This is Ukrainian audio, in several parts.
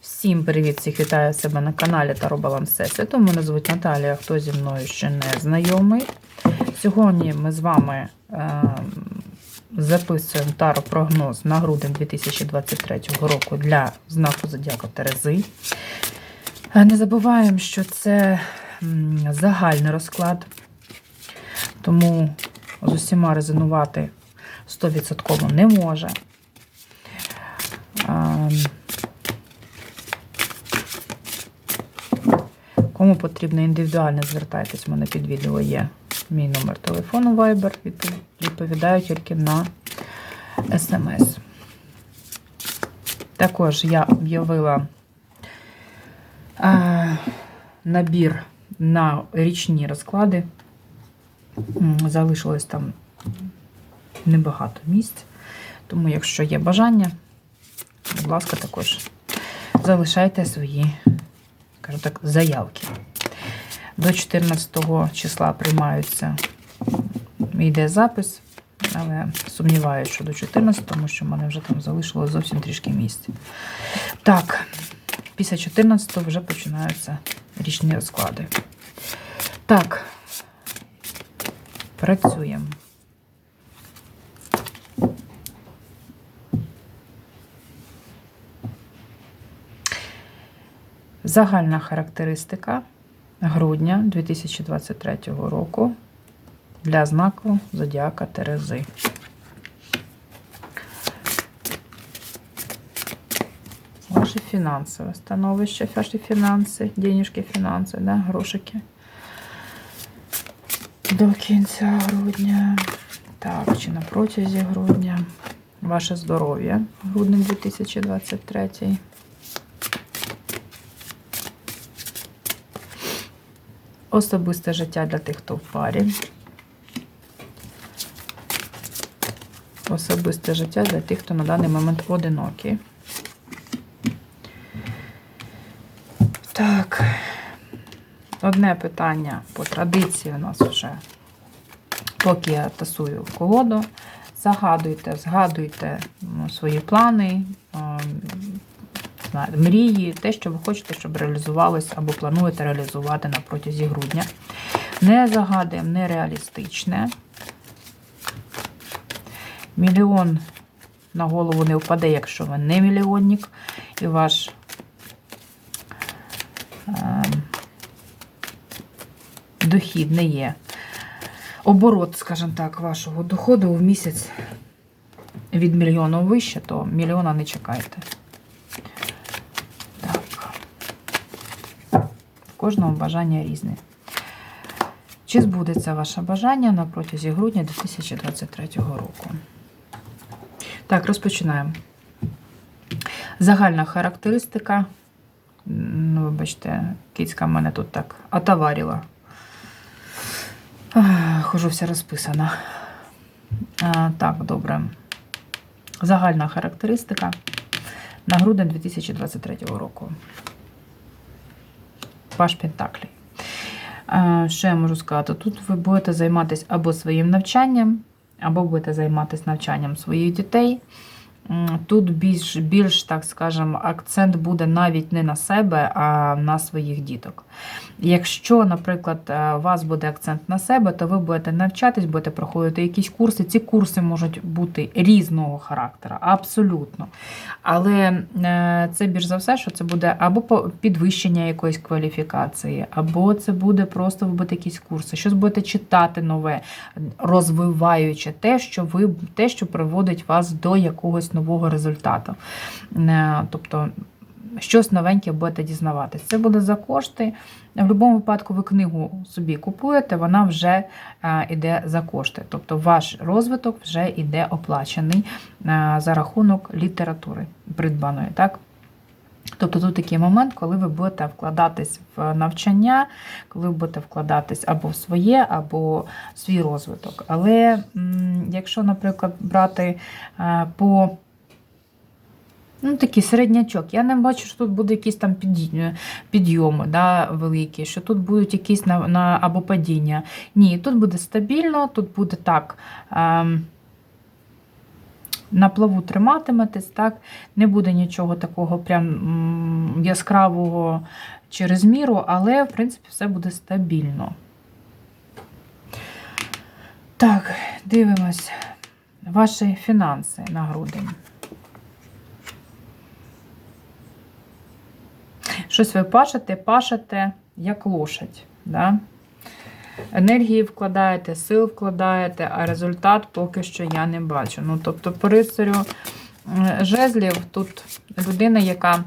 Всім привіт! Всіх вітаю себе на каналі та вам Всесвіту. Мене звуть Наталія, хто зі мною ще не знайомий. Сьогодні ми з вами е, записуємо таро прогноз на грудень 2023 року для знаку Зодіака Терези. Е, Не забуваємо, що це загальний розклад, тому з усіма резонувати 100% не може. Кому потрібно індивідуально звертайтесь, в мене під відео є мій номер телефону Viber. Відповідаю тільки на смс. Також я об'явила набір на річні розклади. Залишилось там небагато місць. Тому, якщо є бажання, будь ласка, також залишайте свої скажімо так, заявки. До 14 числа приймаються, йде запис, але сумніваюся, що до 14, тому що в мене вже там залишилось зовсім трішки місць. Так, після 14 вже починаються річні розклади. Так, працюємо. Загальна характеристика грудня 2023 року для знаку Зодіака Терези. Ваше фінансове становище, ваші фінанси, денежки, фінанси, да, грошики. До кінця грудня. Так, чи на протязі грудня. Ваше здоров'я, грудень 2023. Особисте життя для тих, хто в парі. Особисте життя для тих, хто на даний момент одинокий. Так. Одне питання по традиції у нас вже, поки я тасую колоду. Загадуйте, згадуйте ну, свої плани, мрії, те, що ви хочете, щоб реалізувалось або плануєте реалізувати на протязі грудня. Не загадуємо нереалістичне. Мільйон на голову не впаде, якщо ви не мільйонник, і ваш е, дохід не є. Оборот, скажімо так, вашого доходу в місяць від мільйону вище, то мільйона не чекайте. Так. В кожного бажання різне. Чи збудеться ваше бажання на протязі грудня 2023 року? Так, розпочинаємо. Загальна характеристика. Ну, вибачте, кицька в мене тут так отоварила. Хожу вся розписана. А, так, добре. Загальна характеристика на грудень 2023 року. Паш Пентаклі. Що я можу сказати? Тут ви будете займатися або своїм навчанням, або будете займатися навчанням своїх дітей. Тут більш, більш, так скажемо, акцент буде навіть не на себе, а на своїх діток. Якщо, наприклад, е, у вас буде акцент на себе, то ви будете навчатись, будете проходити якісь курси. Ці курси можуть бути різного характеру, абсолютно. Але е, це більш за все, що це буде або підвищення якоїсь кваліфікації, або це буде просто ви будете якісь курси, щось будете читати нове, розвиваючи те, що ви те, що приводить вас до якогось нового результату. Е, Тобто щось новеньке будете дізнаватись. Це буде за кошти. В будь-якому випадку ви книгу собі купуєте, вона вже е, йде за кошти. Тобто ваш розвиток вже йде оплачений е, за рахунок літератури придбаної. Так? Тобто тут такий момент, коли ви будете вкладатись в навчання, коли ви будете вкладатись або в своє, або в свій розвиток. Але якщо, наприклад, брати е, по Ну, такий середнячок. Я не бачу, що тут буде якісь там підйоми да, великі, що тут будуть якісь на, на, або падіння. Ні, тут буде стабільно, тут буде так. Ем, на плаву триматиметесь, так? Не буде нічого такого прям яскравого через міру, але, в принципі, все буде стабільно. Так, дивимось. Ваші фінанси на грудень. Щось ви пашете, пашете, як лошадь. Да? Енергії вкладаєте, сил вкладаєте, а результат поки що я не бачу. Ну, тобто, по рицарю е, жезлів тут людина, яка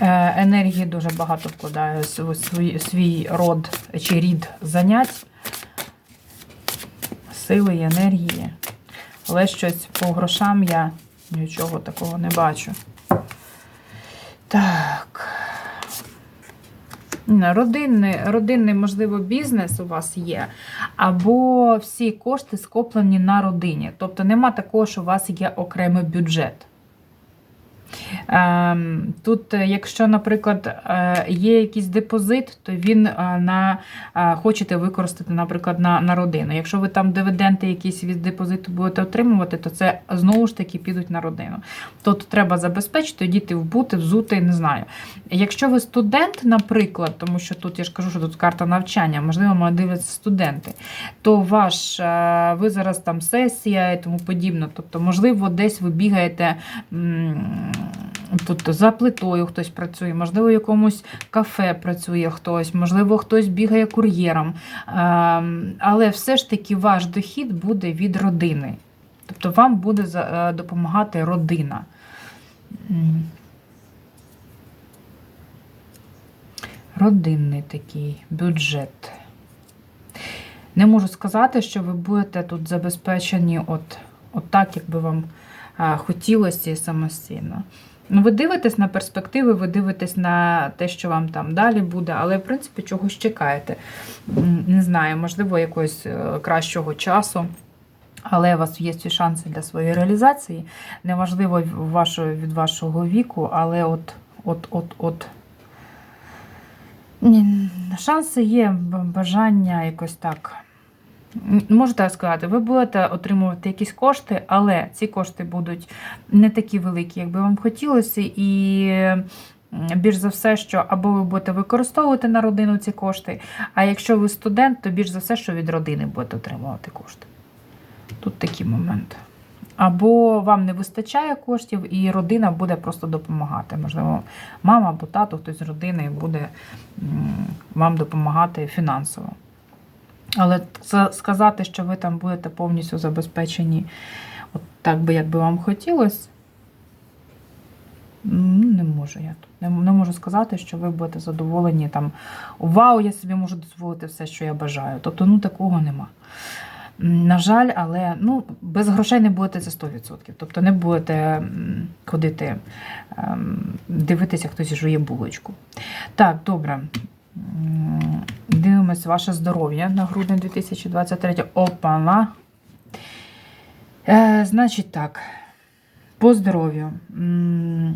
е, енергії дуже багато вкладає в свій, свій род чи рід занять, сили і енергії. Але щось по грошам я нічого такого не бачу. Так. Родинний, родинний, можливо, бізнес у вас є, або всі кошти скоплені на родині. Тобто нема такого, що у вас є окремий бюджет. Ем, Тут, е, якщо, наприклад, е, є якийсь депозит, то він е, на, хочете використати, наприклад, на, на родину. Якщо ви там дивіденди якісь від депозиту будете отримувати, то це знову ж таки підуть на родину. Тобто треба забезпечити, діти вбути, взути, не знаю. Якщо ви студент, наприклад, тому що тут я ж кажу, що тут карта навчання, можливо, мене дивляться студенти, то ваш, ви зараз там сесія і тому подібне. Тобто, можливо, десь ви бігаєте. Тут за плитою хтось працює, можливо, в якомусь кафе працює хтось, можливо, хтось бігає кур'єром. Ем, Але все ж таки ваш дохід буде від родини. Тобто вам буде е, допомагати родина. Родинний такий бюджет. Не можу сказати, що ви будете тут забезпечені от, от так, як би вам хотілося і самостійно. Ну, ви дивитесь на перспективи, ви дивитесь на те, що вам там далі буде, але, в принципі, чогось чекаєте. Не знаю, можливо, якогось е, кращого часу. Але у вас є всі шанси для своєї реалізації. Неважливо від вашого віку, але от, от, от, от. Шанси є, бажання якось так. Можу сказати, ви будете отримувати якісь кошти, але ці кошти будуть не такі великі, як би вам хотілося, і більш за все, що або ви будете використовувати на родину ці кошти, а якщо ви студент, то більш за все, що від родини будете отримувати кошти. Тут такий момент. Або вам не вистачає коштів, і родина буде просто допомагати. Можливо, мама або тато, хтось з родини буде вам допомагати фінансово. Але сказати, що ви там будете повністю забезпечені, от так би, як би вам хотілося, не можу я тут. Не, не можу сказати, що ви будете задоволені там. Вау, я собі можу дозволити все, що я бажаю. Тобто, ну такого нема. На жаль, але ну, без грошей не будете це 100%. Тобто не будете ходити, ем, дивитися, хтось жує булочку. Так, добре. М, Дивимось ваше здоров'я на грудень 2023. Опана. Е, значить так, по здоров'ю.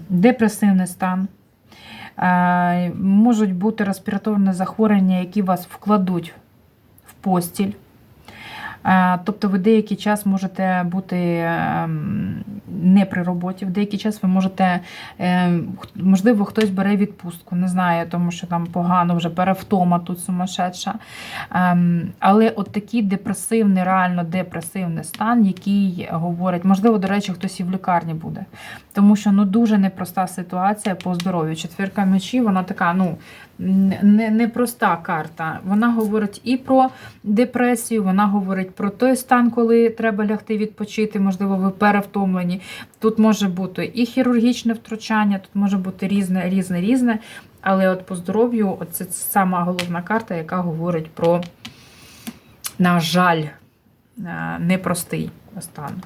Депресивний стан. Е, можуть бути респіраторні захворювання, які вас вкладуть в постіль. Е, Тобто ви деякий час можете бути ем, не при роботі, в деякий час ви можете, ем, можливо, хтось бере відпустку, не знаю, тому що там погано вже перевтома тут сумасшедша. Ем, Але от такий депресивний, реально депресивний стан, який говорить, можливо, до речі, хтось і в лікарні буде. Тому що ну дуже непроста ситуація по здоров'ю. Четвірка мечів, вона така, ну не, непроста карта. Вона говорить і про депресію, вона говорить про той стан, коли треба лягти відпочити, можливо, ви перевтомлені. Тут може бути і хірургічне втручання, тут може бути різне, різне, різне. Але от по здоров'ю це сама головна карта, яка говорить про, на жаль, е, непростий стан.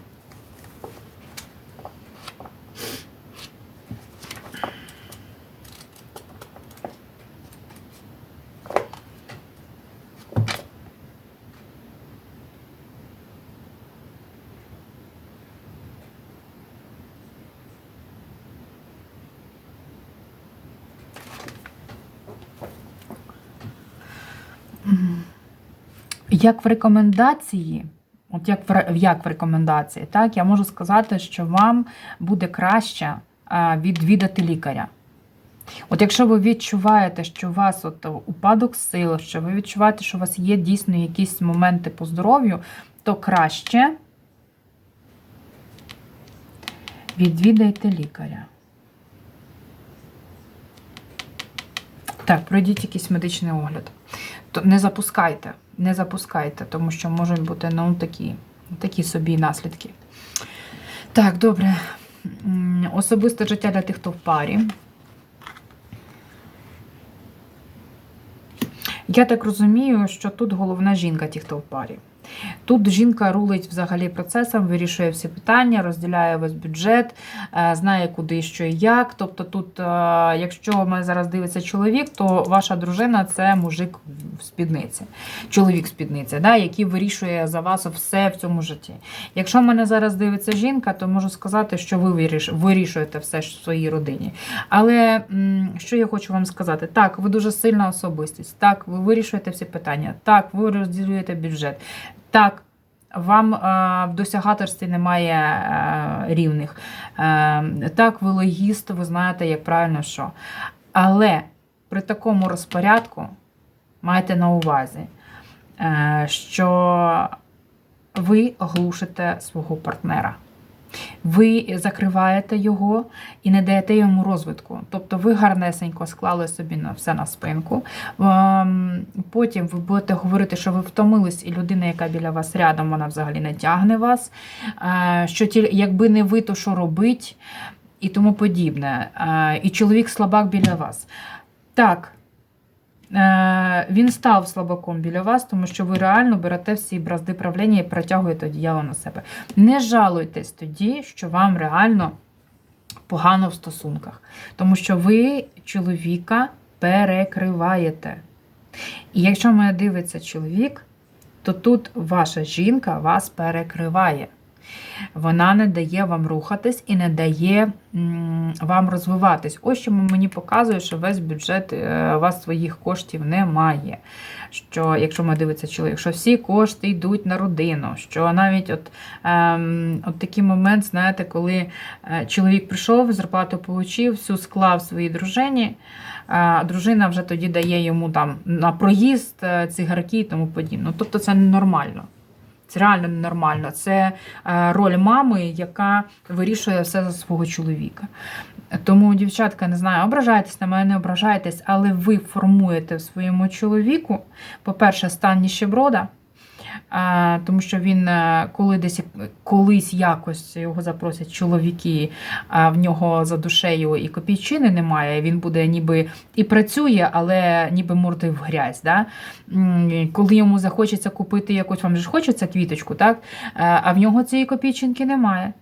Як в рекомендації от як в, як в рекомендації, так, я можу сказати, що вам буде краще е, відвідати лікаря. От якщо ви відчуваєте, що у вас от упадок сил, що ви відчуваєте, що у вас є дійсно якісь моменти по здоров'ю, то краще відвідайте лікаря. Так, пройдіть якийсь медичний огляд. То не запускайте, не запускайте, тому що можуть бути ну, такі, такі собі наслідки. Так, добре. Особисте життя для тих, хто в парі. Я так розумію, що тут головна жінка, ті, хто в парі. Тут жінка рулить взагалі процесом, вирішує всі питання, розділяє весь бюджет, е, знає, куди, що і як. Тобто, тут, е, якщо мене зараз дивиться чоловік, то ваша дружина це мужик в спідниці, чоловік в спідниці, да, який вирішує за вас все в цьому житті. Якщо мене зараз дивиться жінка, то можу сказати, що ви виріш- вирішуєте все в своїй родині. Але що я хочу вам сказати? Так, ви дуже сильна особистість. Так, ви вирішуєте всі питання. Так, ви розділюєте бюджет. Так, вам е, в досягаторстві немає е, рівних. Е, так, ви логіст, ви знаєте, як правильно що. Але при такому розпорядку майте на увазі, що ви глушите свого партнера. Ви закриваєте його і не даєте йому розвитку. Тобто ви гарнесенько склали собі на все на спинку. Ем, Потім ви будете говорити, що ви втомились, і людина, яка біля вас рядом, вона взагалі не тягне вас. Е, Що якби не ви, то що робить, і тому подібне. Е, І чоловік слабак біля вас. Так. Е, Він став слабаком біля вас, тому що ви реально берете всі бразди правління і перетягуєте одіяло на себе. Не жалуйтесь тоді, що вам реально погано в стосунках, тому що ви чоловіка перекриваєте. І якщо мене дивиться чоловік, то тут ваша жінка вас перекриває. Вона не дає вам рухатись і не дає вам розвиватись. Ось чому мені показує, що весь бюджет е, у вас своїх коштів немає. Що, якщо ми дивиться чоловік, що всі кошти йдуть на родину, що навіть от, ем, от такий момент, знаєте, коли е, чоловік прийшов, зарплату отримав, всю склав своїй дружині, а дружина вже тоді дає йому там на проїзд, е, цигарки і тому подібне. Ну, Тобто це ненормально. Це реально ненормально. Це е, роль мами, яка вирішує все за свого чоловіка. Тому, дівчатка, не знаю, ображайтесь на мене, не ображайтесь, але ви формуєте в своєму чоловіку, по-перше, стан ніщеброда, тому що він е, коли десь колись якось його запросять чоловіки, а в нього за душею і копійчини немає. Він буде ніби і працює, але ніби мордою в грязь. Да? Коли йому захочеться купити якусь, вам же хочеться квіточку, так? Е, а в нього цієї копійчинки немає.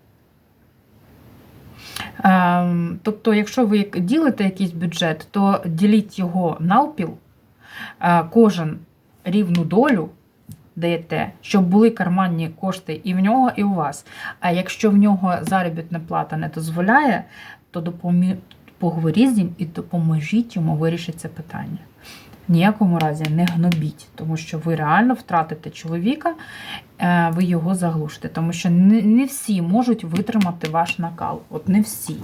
Ем, Тобто, якщо ви ділите якийсь бюджет, то діліть його навпіл, е, кожен рівну долю даєте, щоб були карманні кошти і в нього, і у вас. А якщо в нього заробітна плата не дозволяє, то допомі... поговоріть з ним і допоможіть йому вирішити це питання. Ніякому разі не гнобіть, тому що ви реально втратите чоловіка, е, ви його заглушите, тому що не, не всі можуть витримати ваш накал. От не всі.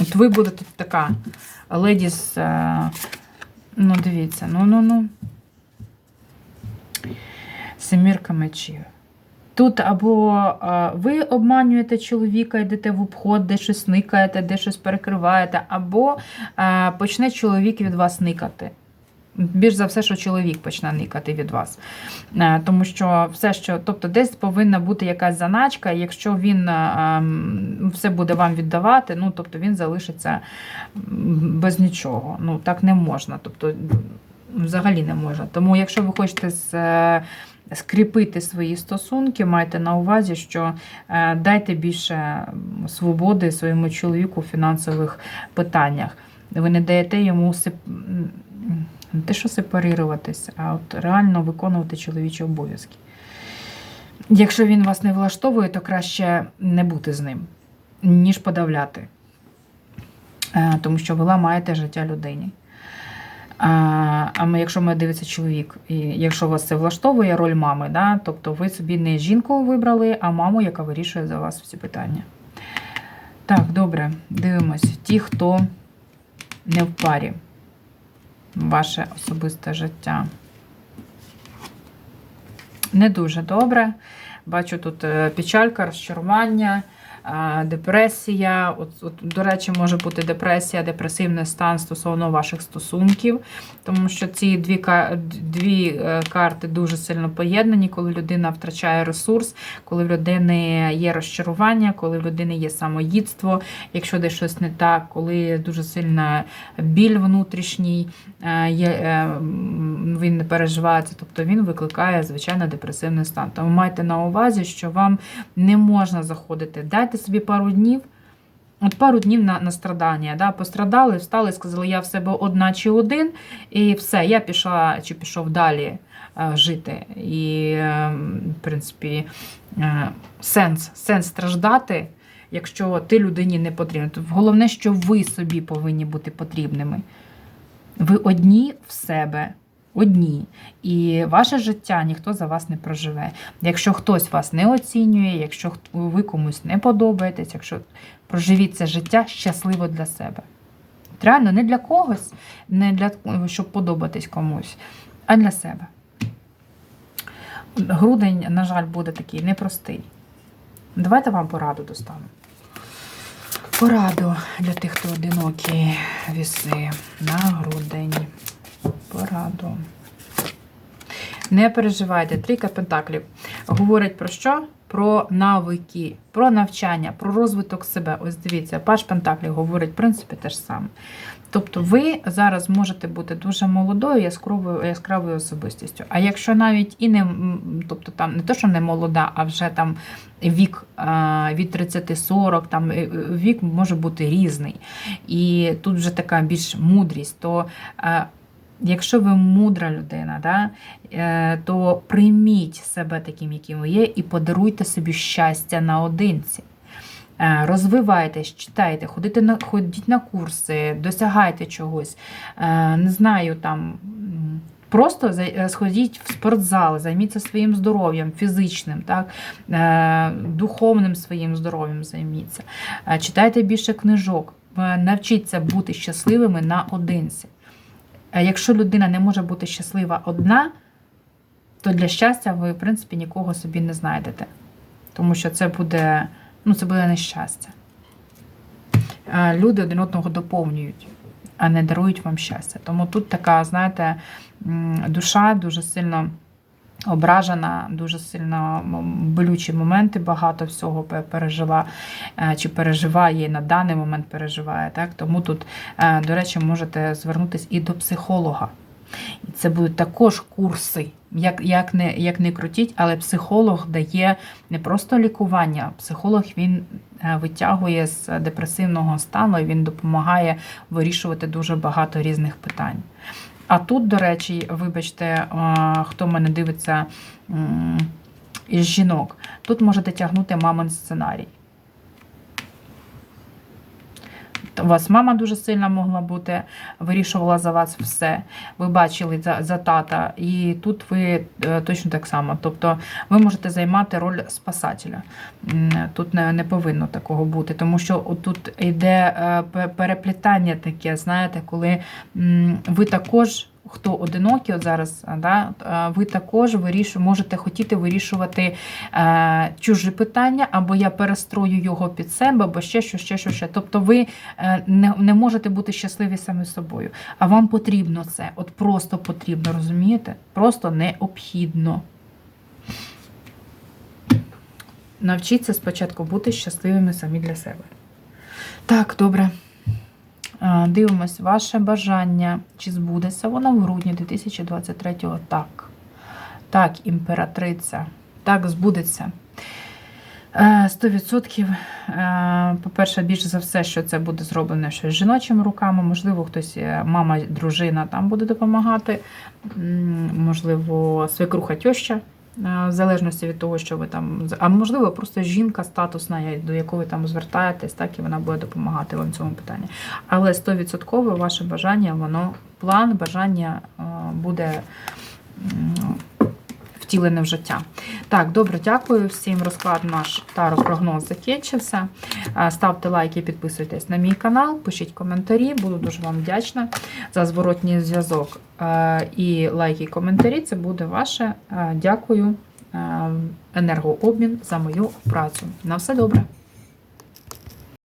От ви будете така леді з. Ну, дивіться, ну ну ну. Семірка мечів. Тут або ви обманюєте чоловіка, йдете в обход, де щось никаєте, де щось перекриваєте, або почне чоловік від вас никати. Більш за все, що чоловік почне никати від вас. Е, Тому що все, що, тобто, десь повинна бути якась заначка, якщо він е, ем, все буде вам віддавати, ну тобто він залишиться без нічого. Ну так не можна. Тобто, взагалі не можна. Тому, якщо ви хочете з. е, Скріпити свої стосунки, майте на увазі, що дайте більше свободи своєму чоловіку в фінансових питаннях. Ви не даєте йому не те, що сепарируватись, а от реально виконувати чоловічі обов'язки. Якщо він вас не влаштовує, то краще не бути з ним, ніж подавляти. Е, Тому що ви ламаєте життя людині. А ми, якщо ми дивиться чоловік, і якщо вас це влаштовує роль мами, да, тобто ви собі не жінку вибрали, а маму, яка вирішує за вас всі питання. Так, добре, дивимось. Ті, хто не в парі. Ваше особисте життя. Не дуже добре. Бачу тут е, печалька, розчарування, депресія. От, от, до речі, може бути депресія, депресивний стан стосовно ваших стосунків, тому що ці дві, дві е, карти дуже сильно поєднані, коли людина втрачає ресурс, коли в людини є розчарування, коли в людини є самоїдство, якщо десь щось не так, коли дуже сильна біль внутрішній, е, є, е, він не переживається, тобто він викликає звичайно депресивний стан. Тому майте на увазі, що вам не можна заходити. Дайте собі пару днів. От пару днів на, на страдання, да, пострадали, встали, сказали, я в себе одна чи один, і все, я пішла чи пішов далі е, жити. І, е, в принципі, е, сенс, сенс страждати, якщо ти людині не потрібен. Головне, що ви собі повинні бути потрібними. Ви одні в себе. Одні. І ваше життя ніхто за вас не проживе. Якщо хтось вас не оцінює, якщо ви комусь не подобаєтесь, якщо проживіть це життя щасливо для себе. Реально, не для когось, не для щоб подобатись комусь, а для себе. Грудень, на жаль, буде такий непростий. Давайте вам пораду достану. Пораду для тих, хто одинокі віси на грудень. Пораду. Не переживайте, трійка пентаклів. Говорить про що? Про навики, про навчання, про розвиток себе. Ось дивіться, паш Пентаклів говорить, в принципі, те ж саме. Тобто ви зараз можете бути дуже молодою, яскравою, яскравою особистістю. А якщо навіть і не, тобто там не то, що не молода, а вже там вік від 30-40, там е, е, вік може бути різний. І тут вже така більш мудрість, то е, Якщо ви мудра людина, да, е, то прийміть себе таким, яким ви є, і подаруйте собі щастя наодинці. Е, Розвивайтесь, читайте, ходите на, ходіть на курси, досягайте чогось. Е, Не знаю, там. Просто сходіть в спортзал, займіться своїм здоров'ям, фізичним, так, духовним своїм здоров'ям займіться. Читайте більше книжок, навчіться бути щасливими наодинці. Якщо людина не може бути щаслива одна, то для щастя ви, в принципі, нікого собі не знайдете. Тому що це буде, ну, це буде нещастя. Люди один одного доповнюють, а не дарують вам щастя. Тому тут така, знаєте, душа дуже сильно ображена, дуже сильно болючі моменти, багато всього пережила е, чи переживає на даний момент переживає. Так? Тому тут, е, до речі, можете звернутися і до психолога. І це будуть також курси. Як, як, не, як не крутіть, але психолог дає не просто лікування, психолог він е, витягує з депресивного стану і він допомагає вирішувати дуже багато різних питань. А тут, до речі, вибачте, хто мене дивиться із жінок, тут можете тягнути мамин сценарій. У вас мама дуже сильна могла бути, вирішувала за вас все. Ви бачили за, за тата, і тут ви е, точно так само. Тобто ви можете займати роль спасателя. Тут не, не повинно такого бути, тому що тут йде е, переплітання таке, знаєте, коли ви також. Хто одинокі от зараз, да, ви також вирішу, можете хотіти вирішувати е, чужі питання, або я перестрою його під себе, або ще що, ще що, ще. Тобто ви е, не, не можете бути щасливі самі собою. А вам потрібно це. От просто потрібно, розумієте? Просто необхідно. Навчіться спочатку бути щасливими самі для себе. Так, добре. Е, Дивимось, ваше бажання, чи збудеться воно в грудні 2023-го? Так. Так, імператриця. Так, збудеться. Е, 100%. Е, По-перше, більше за все, що це буде зроблено щось жіночими руками. Можливо, хтось, е, мама, дружина там буде допомагати. Можливо, свекруха тьоща в залежності від того, що ви там. А можливо, просто жінка статусна, до якої ви там звертаєтесь, так і вона буде допомагати вам в цьому питанні. Але 100% ваше бажання, воно план, бажання е, буде втілене в життя. Так, добре, дякую всім. Розклад наш таро-прогноз закінчився. Е, Ставте лайки, підписуйтесь на мій канал, пишіть коментарі, буду дуже вам вдячна за зворотній зв'язок. Е, І лайки, і коментарі це буде ваше. Е, Дякую. Енергообмін за мою працю. На все добре.